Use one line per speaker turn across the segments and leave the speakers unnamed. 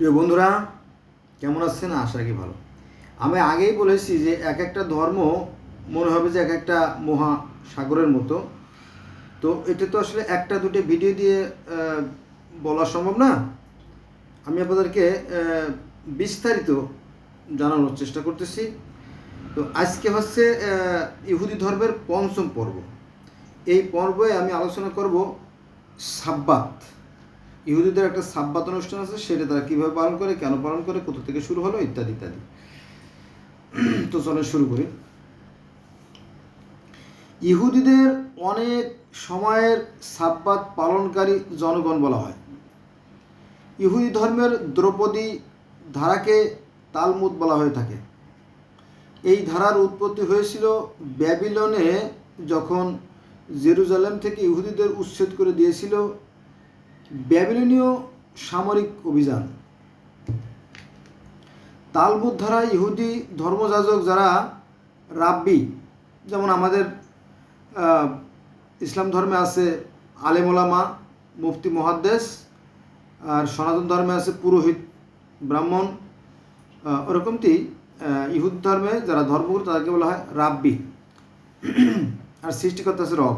প্রিয় বন্ধুরা, কেমন আছেন? আশা কি ভালো। আমি আগেই বলেছি যে এক একটা ধর্ম মনে হবে যে এক একটা মহাসাগরের মতো। তো এটা তো আসলে একটা দুটো ভিডিও দিয়ে বলা সম্ভব না। আমি আপনাদেরকে বিস্তারিত জানানোর চেষ্টা করতেছি। তো আজকে হচ্ছে ইহুদি ধর্মের পঞ্চম পর্ব। এই পর্বে আমি আলোচনা করব সাব্বাত। ইহুদিদের একটা সাব্বাত অনুষ্ঠান আছে, সেটা তারা কীভাবে পালন করে, কেন পালন করে, কোথা থেকে শুরু হলো, ইত্যাদি ইত্যাদি। তো চলে শুরু করি। ইহুদিদের অনেক সময়ের সাব্বাত পালনকারী জনগণ বলা হয়। ইহুদি ধর্মের দ্রৌপদী ধারাকে তালমুদ বলা হয়ে থাকে। এই ধারার উৎপত্তি হয়েছিল ব্যাবিলনে, যখন জেরুজালেম থেকে ইহুদিদের উচ্ছেদ করে দিয়েছিল ব্যাবিলনীয় সামরিক অভিযান। তালমুদ ধারা ইহুদি ধর্মযাজক যারা রাব্বি, যেমন আমাদের ইসলাম ধর্মে আছে আলেমোলামা মুফতি মহাদ্দেশ আর সনাতন ধর্মে আছে পুরোহিত ব্রাহ্মণ ওরকমটি ইহুদ ধর্মে যারা ধর্মগুরু তাদেরকে বলা হয় রাব্বি। আর সৃষ্টিকর্তা আছে রব।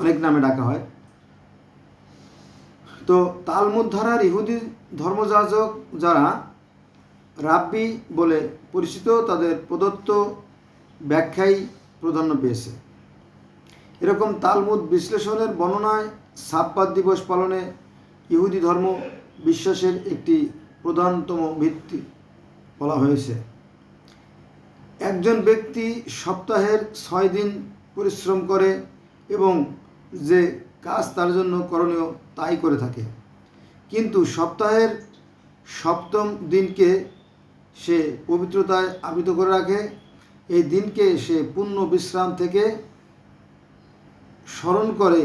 অনেক নামে ডাকা হয়। তো তালমুদ ধারার ইহুদি ধর্মযাজক যারা রাব্বি বলে পরিচিত, তাদের প্রদত্ত ব্যাখ্যাই প্রাধান্য পেয়েছে। এরকম তালমুদ বিশ্লেষণের বর্ণনায় সাব্বাত দিবস পালনে ইহুদি ধর্ম বিশ্বাসের একটি প্রধানতম ভিত্তি বলা হয়েছে। একজন ব্যক্তি সপ্তাহের ছয় দিন পরিশ্রম করে এবং যে কাজ তার জন্য করণীয় তাই করে থাকে। কিন্তু সপ্তাহের সপ্তম দিনকে সে পবিত্রতায় আবৃত করে রাখে। এই দিনকে সে পূর্ণ বিশ্রাম থেকে স্মরণ করে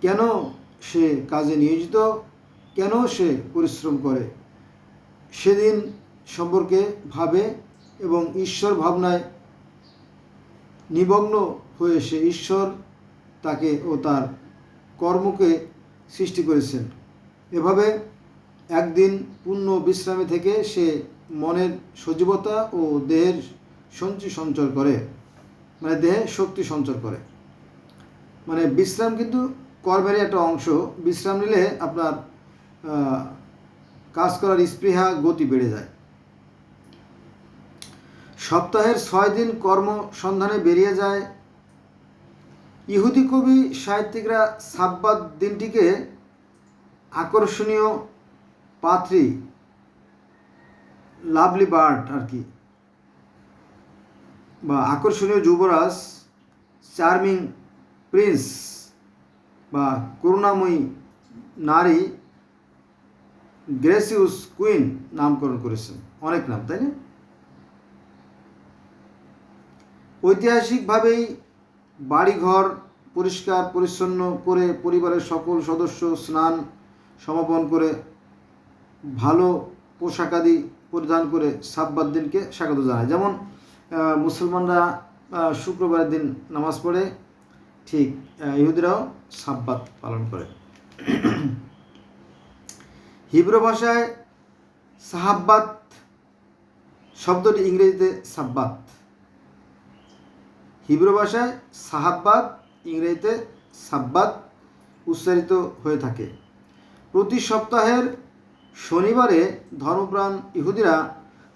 কেন সে কাজে নিয়োজিত, কেন সে পরিশ্রম করে। সেদিন সম্পর্কে ভাবে এবং ঈশ্বর ভাবনায় নিমগ্ন হয়ে সে ঈশ্বর তাকে ও তার কর্মকে সৃষ্টি করেছেন। এভাবে একদিন পূর্ণ বিশ্রামে থেকে সে মনের সজীবতা ও দেহের সঞ্চি সঞ্চয় করে। মানে দেহে শক্তি সঞ্চয় করে। মানে বিশ্রাম কিন্তু কর্মেরই একটা অংশ। বিশ্রাম নিলে আপনার কাজ করার স্পৃহা, গতি বেড়ে যায়। সপ্তাহের ছয় দিন কর্ম সন্ধানে বেরিয়ে যায় ইহুদি কবি সাহিত্যিকরা সাব্বাত দিনটিকে আকর্ষণীয় পাত্রী, লাভলি বার্ড আর কি, বা আকর্ষণীয় যুবরাজ, চার্মিং প্রিন্স, বা করুণাময়ী নারী গ্রেসিউস কুইন নামকরণ করেছেন। অনেক নাম, তাই না? ঐতিহাসিকভাবেই বাড়িঘর পরিষ্কার, পরিচ্ছন্ন করে পরিবারের সকল সদস্য স্নান সমাপন করে ভালো পোশাকাদি পরিধান করে সাব্বাত দিনকে স্বাগত জানায়। যেমন মুসলমানরা শুক্রবারের দিন নামাজ পড়ে, ঠিক ইহুদিরাও সাব্বাত পালন করে। হিব্রু ভাষায় সাহাব্বাত শব্দটি ইংরেজিতে সাব্বাত। হিব্রু ভাষায় সাহাব্বাদ ইংরেজিতে সাব্বাত উচ্চারিত হয়ে থাকে। প্রতি সপ্তাহের শনিবারে ধর্মপ্রাণ ইহুদিরা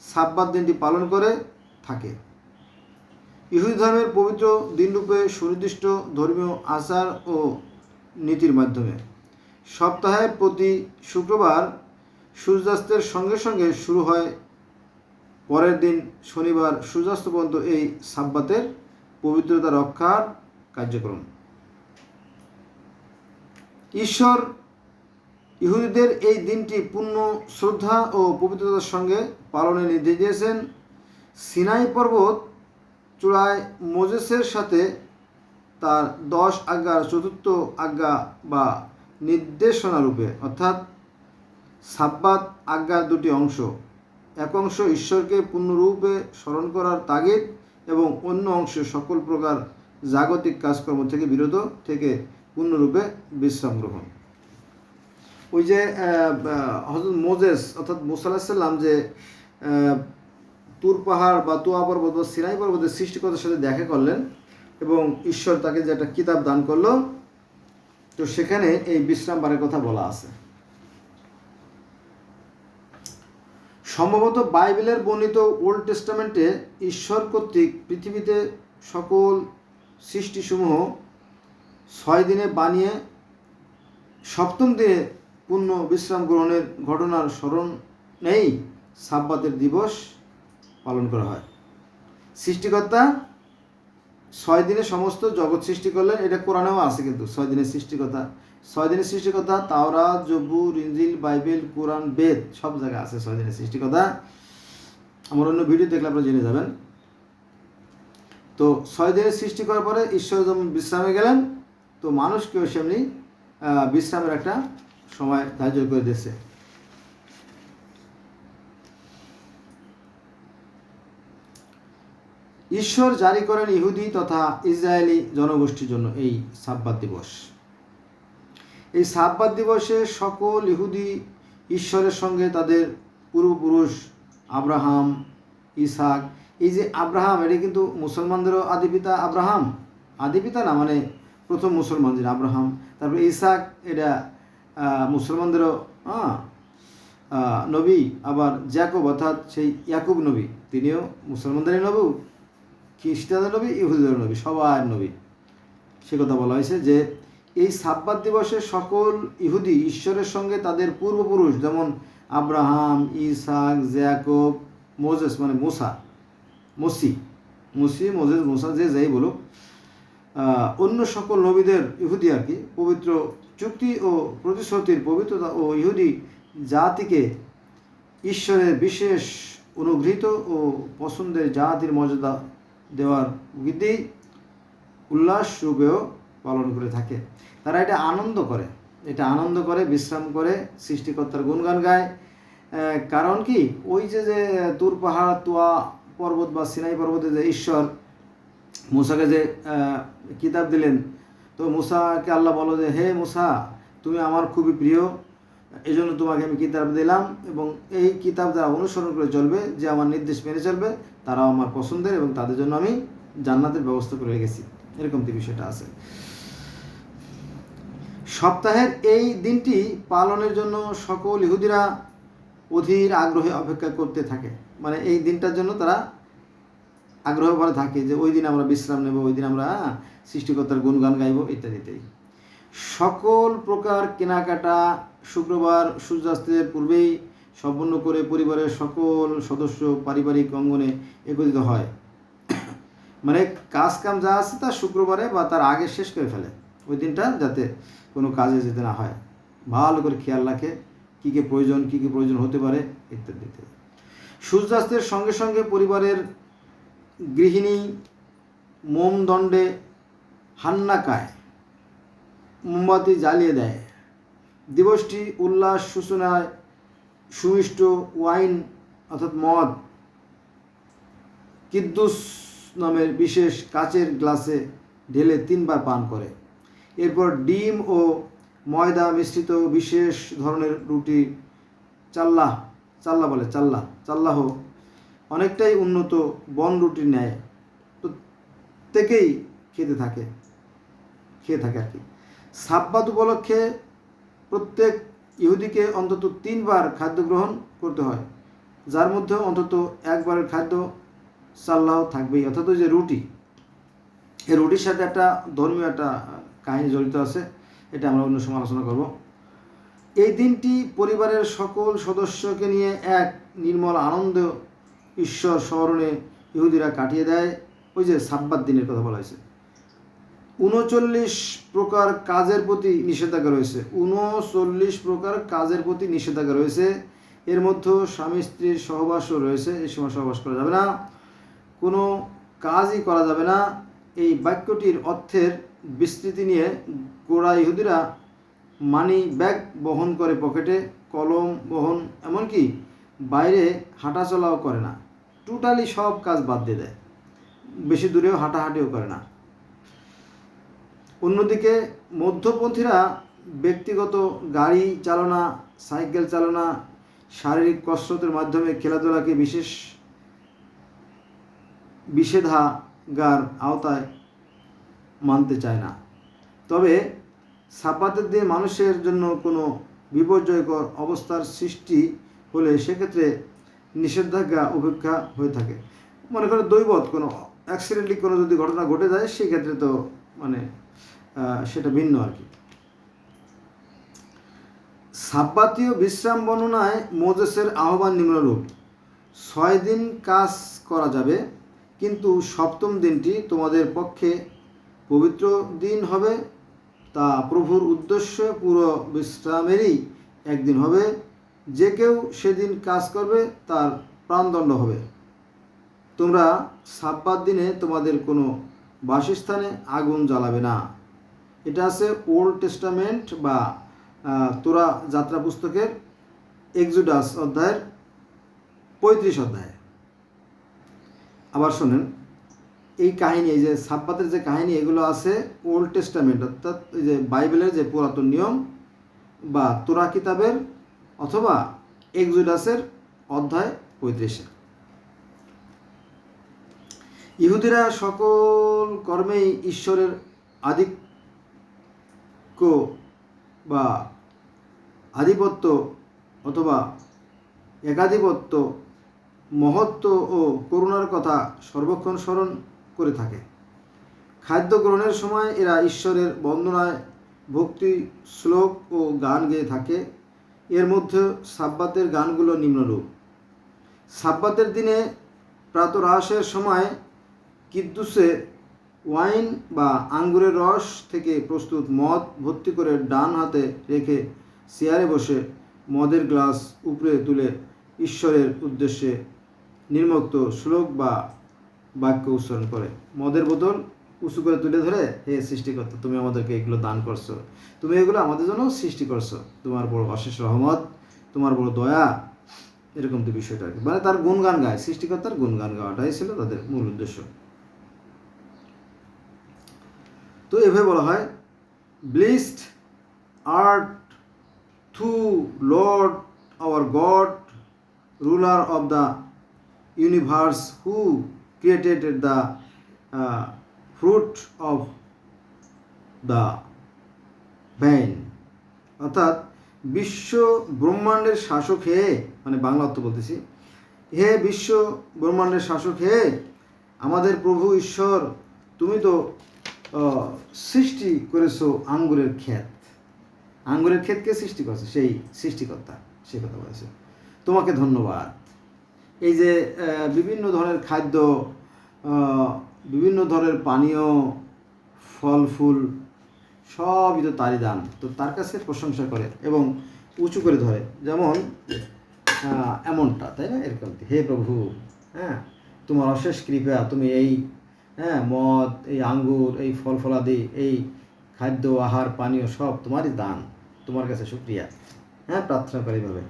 সাব্বাত দিনটি পালন করে থাকে। ইহুদি ধর্মের পবিত্র দিনরূপে সুনির্দিষ্ট ধর্মীয় আচার ও নীতির মাধ্যমে সপ্তাহের প্রতি শুক্রবার সূর্যাস্তের সঙ্গে সঙ্গে শুরু হয়। পরের দিন শনিবার সূর্যাস্ত পর্যন্ত এই সাব্বাতের পবিত্রতা রক্ষার কার্যক্রম। ঈশ্বর ইহুদিদের এই দিনটি পূর্ণ শ্রদ্ধা ও পবিত্রতার সঙ্গে পালনের নির্দেশ দিয়েছেন। সিনাই পর্বত চূড়ায় মোজেসের সাথে তার দশ আজ্ঞার চতুর্থ আজ্ঞা বা নির্দেশনা রূপে, অর্থাৎ সাব্বাত আজ্ঞার দুটি অংশ। এক অংশ ঈশ্বরকে পূর্ণরূপে স্মরণ করার তাগিদ এবং অন্য অংশে সকল প্রকার জাগতিক কাজকর্ম থেকে বিরত থেকে পূর্ণরূপে বিশ্রাম গ্রহণ। ওই যে হজরত মোজেস অর্থাৎ মুসাল্লাহাম যে তুর পাহাড় বা তুয়া পর্বত বা সিনাই পর্বতের সৃষ্টিকর্তার সাথে দেখা করলেন এবং ঈশ্বর তাকে যে একটা কিতাব দান করল, তো সেখানে এই বিশ্রাম বারের কথা বলা আছে। সম্ভবত বাইবেলের বর্ণিত ওল্ড টেস্টামেন্টে ঈশ্বর কর্তৃক পৃথিবীতে সকল সৃষ্টিসমূহ ছয় দিনে বানিয়ে সপ্তম দিনে পূর্ণ বিশ্রাম গ্রহণের ঘটনার স্মরণ নেই, সাব্বাতের দিবস পালন করা হয়। সৃষ্টিকর্তা ছয় দিনে সমস্ত জগৎ সৃষ্টি করলেন, এটা কোরআনেও আছে কিন্তু, ছয় দিনের সৃষ্টিকর্তা ছয় দিনের সৃষ্টিকর্তা, তাওরা জব্বুর ইঞ্জিল বাইবেল, কোরআন, বেদ, সব জায়গায় আছে ছয় দিনের সৃষ্টিকর্তা। আমার অন্য ভিডিও দেখলে আপনারা জেনে যাবেন। তো ছয় দিনের সৃষ্টি করার পরে ঈশ্বর যেমন বিশ্রামে গেলেন, তো মানুষকেও সেমনি বিশ্রামের একটা সময় ধার্য করে দিয়েছে। ঈশ্বর জারি করেন ইহুদি তথা ইসরায়েলি জনগোষ্ঠীর জন্য এই সাব্বাত দিবস। এই সাব্বাত দিবসে সকল ইহুদি ঈশ্বরের সঙ্গে তাদের পূর্বপুরুষ আব্রাহাম ইসাক এই যে আব্রাহাম, এটা কিন্তু মুসলমানদেরও আদিপিতা আব্রাহাম। আদিপিতা না মানে প্রথম মুসলমান যিনি আব্রাহাম, তারপরে ইসাক এটা মুসলমানদেরও হ্যাঁ নবী, আবার জ্যাকুব অর্থাৎ সেই ইয়াকুব নবী, তিনিও মুসলমানদেরই নবী, খ্রিস্টানদের নবী, ইহুদিদের নবী, সবার নবী। সে কথা বলা হয়েছে যে এই সাব্বাত দিবসে সকল ইহুদি ঈশ্বরের সঙ্গে তাদের পূর্বপুরুষ, যেমন আব্রাহাম, ইসাক, জ্যাকব, মোজেস মানে মোসা, মসি মসি, মোজেস, মোসা, যে যাই বলুক অন্য সকল নবীদের ইহুদি আর কি, পবিত্র চুক্তি ও প্রতিশ্রুতির পবিত্রতা ও ইহুদি জাতিকে ঈশ্বরের বিশেষ অনুগৃহীত ও পছন্দের জাতির মর্যাদা দেওয়ার বিধি উল্লাস রূপেও পালন করে থাকে। তারা এটা আনন্দ করে। এটা আনন্দ করে, বিশ্রাম করে, সৃষ্টিকর্তার গুণগান গায়। কারণ কি? ওই যে যে তুর পাহাড়, তোয়া পর্বত বা সিনাই পর্বতে যে ঈশ্বর, মুসাকে যে কিতাব দিলেন, তো মুসাকে আল্লাহ বলো যে, হে মুসা, তুমি আমার খুবই প্রিয়। এই জন্য তোমাকে আমি কিতাব দিলাম এবং এই কিতাব যারা অনুসরণ করে চলবে। যে আমার নির্দেশ মেনে চলবে, তারাও আমার পছন্দের এবং তাদের জন্য আমি জান্নাতের ব্যবস্থা করে রেখেছি। এরকম বিষয়টা আছে? সপ্তাহের এই দিনটি পালনের জন্য সকল ইহুদিরা অধীর আগ্রহে অপেক্ষা করতে থাকে। মানে এই দিনটার জন্য তারা আগ্রহ করে থাকে যে ওই দিন আমরা বিশ্রাম নেব, ওই দিন আমরা সৃষ্টিকর্তার গুণগান গাইব ইত্যাদি ইত্যাদি সকল প্রকার কেনাকাটা শুক্রবার সূর্যাস্তের পূর্বেই সম্পন্ন করে পরিবারের সকল সদস্য পারিবারিক অঙ্গনে একত্রিত হয়। মানে কাজ কাম যা আছে তা শুক্রবারে বা তার আগে শেষ করে ফেলে। ওই দিনটা যাতে কোনো কাজে যেতে না হয়। ভালো করে খেয়াল রাখে, কী কী প্রয়োজন, কী কী প্রয়োজন হতে পারে, ইত্যাদি ইত্যাদি। সূর্যাস্তের সঙ্গে সঙ্গে পরিবারের গৃহিণী মোমদণ্ডে হান্নাকায় মোমবাতি জ্বালিয়ে দেয়। দিবসটি উল্লাস সূচনায় সুমিষ্ট ওয়াইন অর্থাৎ মদ, কিদ্দুস নামের বিশেষ কাচের গ্লাসে ঢেলে তিনবার পান করে। এরপর ডিম ও ময়দা মিশ্রিত বিশেষ ধরনের রুটি চাল্লাহ চাল্লা বলে, চাল্লা চাল্লাহ অনেকটাই উন্নত বন রুটির ন্যায় প্রত্যেকেই খেতে থাকে, খেয়ে থাকে আর কি। সাব্বাত উপলক্ষে প্রত্যেক ইহুদিকে অন্তত তিনবার খাদ্য গ্রহণ করতে হয়, যার মধ্যে অন্তত একবারের খাদ্য সাল্লাহ থাকবেই। অর্থাৎ যে রুটি, এই রুটির সাথে একটা ধর্মীয় একটা কাহিনী জড়িত আছে, এটা আমরা অন্য সময় আলোচনা করব। এই দিনটি পরিবারের সকল সদস্যকে নিয়ে এক নির্মল আনন্দ ঈশ্বর স্মরণে ইহুদিরা কাটিয়ে দেয়। ওই যে সাব্বাত দিনের কথা বলা হয়েছে। উনচল্লিশ প্রকার কাজের প্রতি নিষেধাজ্ঞা রয়েছে। উনচল্লিশ প্রকার কাজের প্রতি নিষেধাজ্ঞা রয়েছে। এর মধ্যে স্বামী স্ত্রীর সহবাসও রয়েছে। এই সময় সহবাস করা যাবে না। কোনো কাজই করা যাবে না। এই বাক্যটির অর্থের বিস্তৃতি নিয়ে গোড়া ইহুদিরা মানি ব্যাগ বহন করে পকেটে, কলম বহন, এমনকি বাইরে হাঁটাচলাও করে না। টোটালি সব কাজ বাদ দিয়ে দেয়। বেশি দূরেও হাঁটাহাঁটিও করে না। অন্যদিকে মধ্যপন্থীরা ব্যক্তিগত গাড়ি চালনা, সাইকেল চালনা, শারীরিক কসরতের মাধ্যমে খেলাধুলাকে বিশেষ নিষেধাজ্ঞার আওতায় মানতে চায় না। তবে সাব্বাতের দিন মানুষের জন্য কোনো বিপর্যয়কর অবস্থার সৃষ্টি হলে সেক্ষেত্রে নিষেধাজ্ঞা উপেক্ষা হয়ে থাকে। মনে করো দৈবত কোনো অ্যাক্সিডেন্টলি কোনো যদি ঘটনা ঘটে যায়, সেক্ষেত্রে তো মানে সেটা ভিন্ন আর কি। সাব্বাতীয় বিশ্রাম বর্ণনায় মোজেসের আহ্বান নিম্নরূপ, ছয় দিন কাজ করা যাবে, কিন্তু সপ্তম দিনটি তোমাদের পক্ষে পবিত্র দিন হবে, তা প্রভুর উদ্দেশ্য পুরো বিশ্রামেরই একদিন হবে। যে কেউ সেদিন কাজ করবে, তার প্রাণদণ্ড হবে। তোমরা সাব্বাত দিনে তোমাদের কোনো বাসস্থানে আগুন জ্বালাবে না। এটা আছে ওল্ড টেস্টামেন্ট বা তোরা যাত্রা পুস্তকের এক্সুডাস অধ্যায়ের পঁয়ত্রিশ অধ্যায়। আবার শোনেন। এই কাহিনী, এই যে সাব্বাতের যে কাহিনী, এগুলো আছে ওল্ড টেস্টামেন্ট অর্থাৎ এই যে বাইবেলের যে পুরাতন নিয়ম বা তোরা কিতাবের অথবা এক্সুডাসের অধ্যায় পঁয়ত্রিশে। ইহুদিরা সকল কর্মেই ঈশ্বরের আধিক্য বা আধিপত্য অথবা একাধিপত্য, মহত্ব ও করুণার কথা সর্বক্ষণ স্মরণ করে থাকে। খাদ্য গ্রহণের সময় এরা ঈশ্বরের বন্দনায় ভক্তি, শ্লোক ও গান গেয়ে থাকে। এর মধ্যে সাব্বাতের গানগুলো নিম্নরূপ। সাব্বাতের দিনে প্রাতরাশের সময় কিদ্দুসে ওয়াইন বা আঙ্গুরের রস থেকে প্রস্তুত মদ ভর্তি করে ডান হাতে রেখে চেয়ারে বসে মদের গ্লাস উপরে তুলে ঈশ্বরের উদ্দেশ্যে নির্মুক্ত শ্লোক বা বাক্য উচ্চারণ করে। মদের বোতল উঁচু করে তুলে ধরে, হে সৃষ্টিকর্তা, তুমি আমাদেরকে এগুলো দান করছ। তুমি এগুলো আমাদের জন্য সৃষ্টি করছ। তোমার বড় অশেষ রহমত, তোমার বড় দয়া, এরকম তো বিষয়টা আর কি। মানে তার গুণগান গায়, সৃষ্টিকর্তার গুণগান গাওয়াটাই ছিল তাদের মূল উদ্দেশ্য। তো এভাবে বলা হয় blessed art thou lord our god ruler of the universe who created the fruit of the vine অর্থাৎ বিশ্ব ব্রহ্মাণ্ডের শাসক হে মানে বাংলা অর্থ বলতেছি, হে বিশ্ব ব্রহ্মাণ্ডের শাসক হে, আমাদের প্রভু ঈশ্বর, তুমি তো সৃষ্টি করেছ আঙ্গুরের ক্ষেত। আঙ্গুরের ক্ষেতকে সৃষ্টি করছে, সেই সৃষ্টিকর্তা, সে কথা বলেছে। তোমাকে ধন্যবাদ। এই যে বিভিন্ন ধরনের খাদ্য বিভিন্ন ধরনের পানীয়, ফল, ফুল সবই তো তারই দান তো তার কাছে প্রশংসা করে এবং উঁচু করে ধরে। যেমন এমনটা, তাই না? এরকম। হে প্রভু হ্যাঁ? তোমার অশেষ কৃপা, তুমি এই হ্যাঁ মদ, এই আঙ্গুর, এই ফল ফলাদি, এই খাদ্য, আহার, পানীয় সব তোমারই দান। তোমার কাছে শুক্রিয়া। হ্যাঁ প্রার্থনা করে এইভাবে।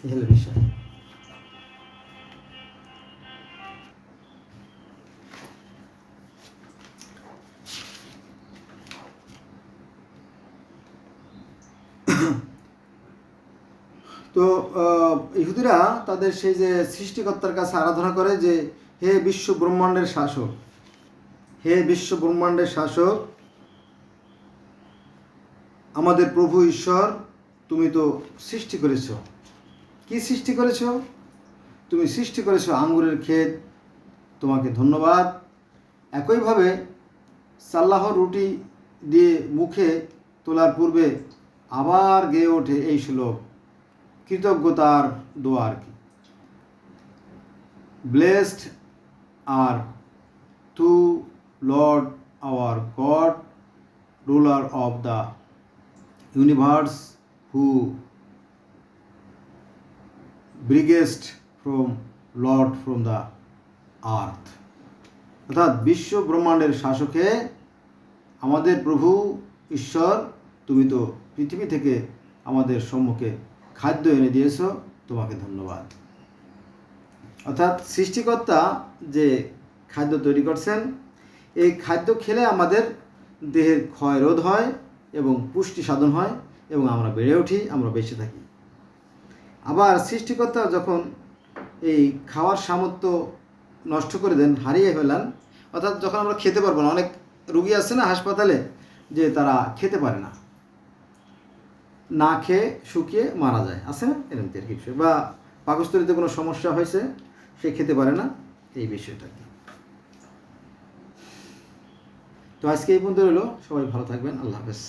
তো ইহুদিরা তাদের সেই যে সৃষ্টিকর্তার কাছে আরাধনা করে যে, হে বিশ্ব ব্রহ্মাণ্ডের শাসক, হে বিশ্ব ব্রহ্মাণ্ডের শাসক, আমাদের প্রভু ঈশ্বর, তুমি তো সৃষ্টি করেছ। কি সৃষ্টি করেছ? তুমি সৃষ্টি করেছ আঙ্গুরের ক্ষেত। তোমাকে ধন্যবাদ। একইভাবে সাল্লাহ রুটি দিয়ে মুখে তোলার পূর্বে আবার গেয়ে ওঠে এই শ্লোক, কৃতজ্ঞতার দোয়া আর কি। Blessed art thou lord our god ruler of the universe who bringest from lord from the earth অর্থাৎ বিশ্ব ব্রহ্মাণ্ডের শাসকে আমাদের প্রভু ঈশ্বর, তুমি তো পৃথিবী থেকে আমাদের সম্মুখে খাদ্য এনে দিয়েছ, তোমাকে ধন্যবাদ। অর্থাৎ সৃষ্টিকর্তা যে খাদ্য তৈরি করছেন, এই খাদ্য খেলে আমাদের দেহের ক্ষয় রোধ হয় এবং পুষ্টি সাধন হয় এবং আমরা বেড়ে উঠি, আমরা বেঁচে থাকি। সৃষ্টিকর্তা যখন এই খাওয়ার সামর্থ্য নষ্ট করে দেন, হারিয়ে ফেলান, অর্থাৎ যখন আমরা খেতে পারব না, অনেক রুগী আছে না হাসপাতালে যে তারা খেতে পারে না। না খেয়ে শুকিয়ে মারা যায়, আছে না এরকম কিছু বা পাকস্থলিতে কোনো সমস্যা হয়েছে, সে খেতে পারে না, এই বিষয়টা তো আজকে এই পর্যন্ত রইল, সবাই ভালো থাকবেন, আল্লাহ হাফেজ।